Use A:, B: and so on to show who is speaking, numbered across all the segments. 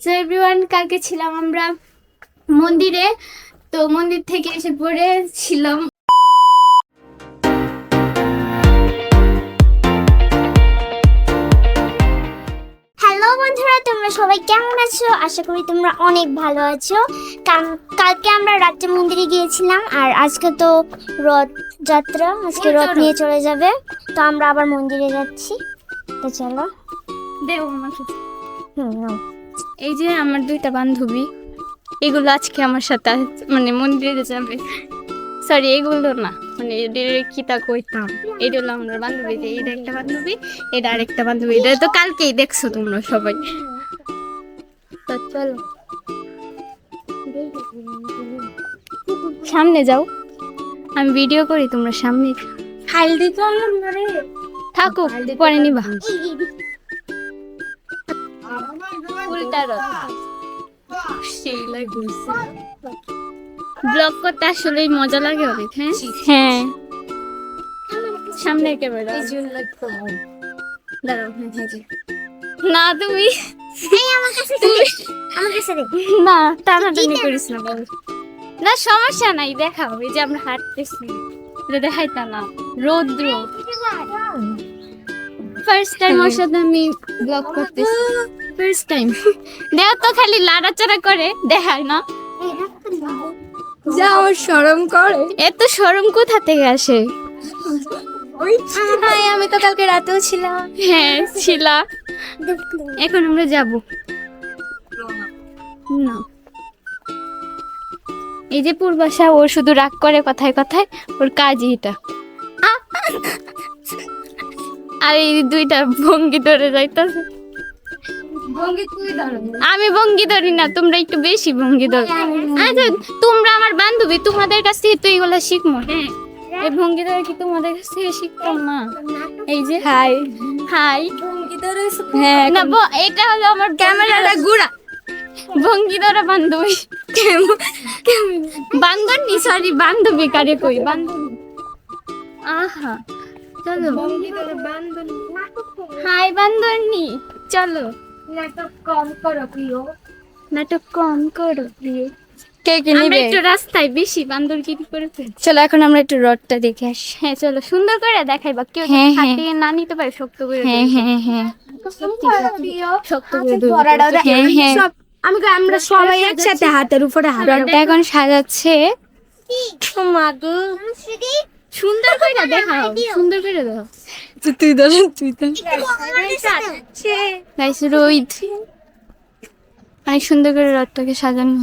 A: তো এভরিওয়ান কালকে ছিলাম আমরা মন্দিরে। তো মন্দির থেকে এসে পড়ে ছিলাম
B: হ্যালো বন্ধুরা তোমরা সবাই কেমন আছো? আশা করি তোমরা অনেক ভালো আছো। কালকে আমরা রাত্রে মন্দিরে গিয়েছিলাম আর আজকে তো রথ যাত্রা আজকে রথ নিয়ে চলে যাবে। তো আমরা আবার মন্দিরে যাচ্ছি। তো চলো।
A: আমাকে
B: হুম।
A: এই যে আমার দুইটা বান্ধবী এগুলো আজকে আমার সাথে মানে মন্দিরে যাবে। সরি এগুলো না মানে এদের কি তা কইতাম? এটা হলো আমার বান্ধবী এটা একটা বান্ধবী এটা আরেকটা বান্ধবী। এটা তো কালকেই দেখছ তোমরা সবাই। তো চলো। সামনে যাও। আমি ভিডিও করি তোমরা সামনে
B: হালদি তো রে।
A: থাকো পরে নিবা। উল্টা রথ সেই লাগছে ব্লগ করতে আসলেই মজা লাগে অনেক হ্যাঁ? হ্যাঁ। সামনে ক্যামেরা। দাঁড়াও হ্যাঁ, হ্যাঁ, না তুমি। না টানাটানি করিস না বল। না সমস্যা নাই দেখাও। এই যে আমরা হাঁটতেছি। এটা দেখাইতা না। রৌদ্র। ফার্স্ট টাইম ওর সাথে আমি ব্লগ করতেছি। ফার্স্ট টাইম দেখ তো খালি লাড়াচাড়া করে দেখায় না।
C: যা আমার শরম করে।
A: এত শরম কোথা থেকে আসে?
C: হাই আমি তো কালকে রাতেও ছিলাম।
A: হ্যাঁ ছিলা। এখন আমরা যাব। না। এই যে পূর্বাশা ওর শুধু রাগ করে কথায় কথায় ওর কাজই এটা। আর এই দুইটা ভঙ্গি ধরে যাইতেছে। আমি ভঙ্গি ধরি না তোমরা একটু বেশি ভঙ্গি ধরো। আচ্ছা তোমরা আমার বান্ধবী তোমাদের কাছ থেকে তো এগুলো শিখব। হ্যাঁ। এই ভঙ্গি ধরে কি তোমাদের কাছ থেকে শিখতাম? না। এই যে হাই। হাই।
C: ভঙ্গি ধরে হ্যাঁ
A: না ব- এটা হলো আমার
C: ক্যামেরাটা গুড়া
A: ভঙ্গি ধরা বান্ধবী। বান্ধবী সরি বান্ধবী কারে কই? বান্ধবী। আহা চলো। হাই বান্ধবী চলো।
C: নাটক কম করো প্রিয়
A: নাটক কম করো প্রিয়
C: কে কে
A: আমরা একটু রাস্তায় বেশি বান্দরগিরি করে ফেলছি।
C: চলো এখন আমরা একটু রথটা দেখে আসি।
A: হ্যাঁ চলো সুন্দর করে দেখাই বা কেউ
C: হ্যাঁ,
A: যদি হাত
C: হ্যাঁ।
A: না নিতে পারে শক্ত করে
C: হ্যাঁ হ্যাঁ হ্যাঁ।
A: সত্যি, সত্যি। শক্ত করে
C: হ্যাঁ হ্যাঁ।
B: আমি আমরা সবাই একসাথে
C: হাতের উপরে হাত এখন সাজাচ্ছে।
A: সুন্দর করে দেখাও। সুন্দর করে দেখাও।
C: তুই ধর, তুই
A: গাইস রোহিত। অনেক সুন্দর করে রথটাকে সাজানো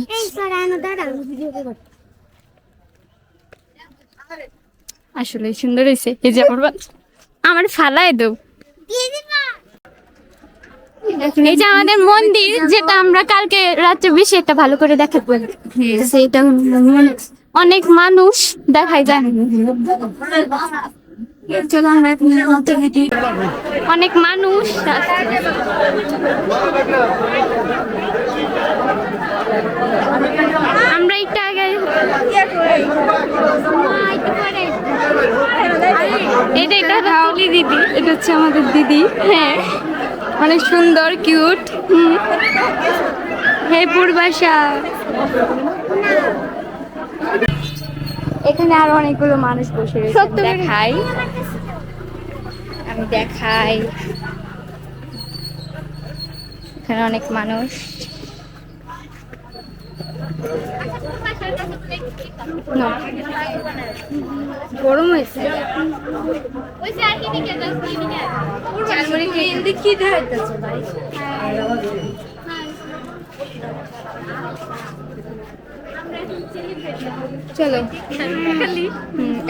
A: আসলে সুন্দর হয়েছে। এই যে আমার আমার ফালায় দেব। এই যে আমাদের মন্দির, যেটা আমরা কালকে রাত্রে বেশি একটা ভালো করে পারি সেটা অনেক মানুষ দেখাই যায় অনেক মানুষ আমরা একটু আগে। এটা এটা তুলি দিদি।
C: এটা হচ্ছে আমাদের দিদি।
A: হ্যাঁ।
C: অনেক সুন্দর কিউট। হে পূর্বাশা। এখানে আরও অনেকগুলো মানুষ বসে রয়েছে। দেখাই। আমি দেখাই। এখানে অনেক মানুষ। গরম হয়েছে। ভাই চলো।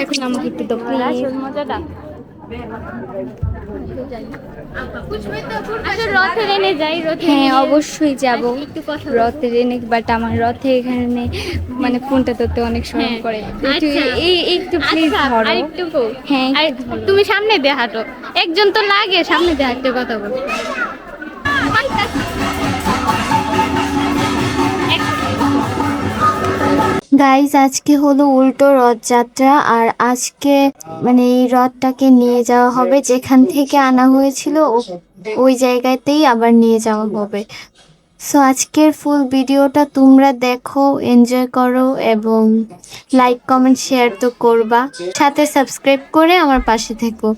C: এখন আমাকে একটু দাও
A: আচ্ছা
C: হ্যাঁ অবশ্যই যাব।
A: একটু কথা
C: রথে এনে বাট আমার রথে এখানে মানে ফোনটা ধরতে অনেক সময়
A: হ্যাঁ।
C: করে একটু
A: আচ্ছা।
C: এই একটু প্লিজ
A: আচ্ছা
C: ধরো। হ্যাঁ।
A: তুমি সামনে দিয়ে হাঁটো একজন তো লাগে সামনে দিয়ে হাঁটতে কথা বল।
B: গাইজ আজকে হলো উল্টো রথযাত্রা আর আজকে মানে এই রথটাকে নিয়ে যাওয়া হবে যেখান থেকে আনা হয়েছিল, ওই জায়গাতেই আবার নিয়ে যাওয়া হবে।
D: সো আজকের ফুল ভিডিওটা তোমরা দেখো এনজয় করো এবং লাইক কমেন্ট শেয়ার তো করবা। সাথে সাবস্ক্রাইব করে আমার পাশে থেকো।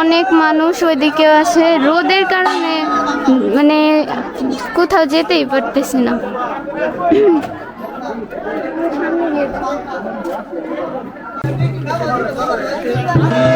A: অনেক মানুষ ওইদিকে আসে। রোদের কারণে মানে কোথাও যেতেই পারতেছি না।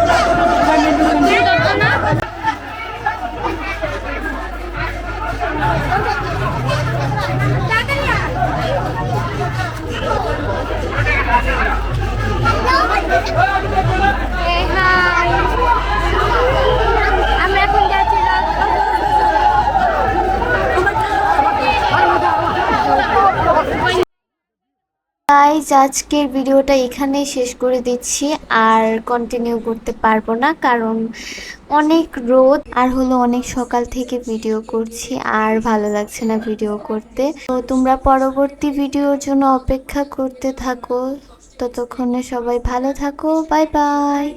D: গাইজ আজকের ভিডিওটা এখানেই শেষ করে দিচ্ছি আর কন্টিনিউ করতে পারব না, কারণ অনেক রোদ আর হলো অনেক সকাল থেকে ভিডিও করছি আর ভালো লাগছে না ভিডিও করতে। তো তোমরা পরবর্তী ভিডিওর জন্য অপেক্ষা করতে থাকো। ততক্ষণে সবাই ভালো থাকো বাই বাই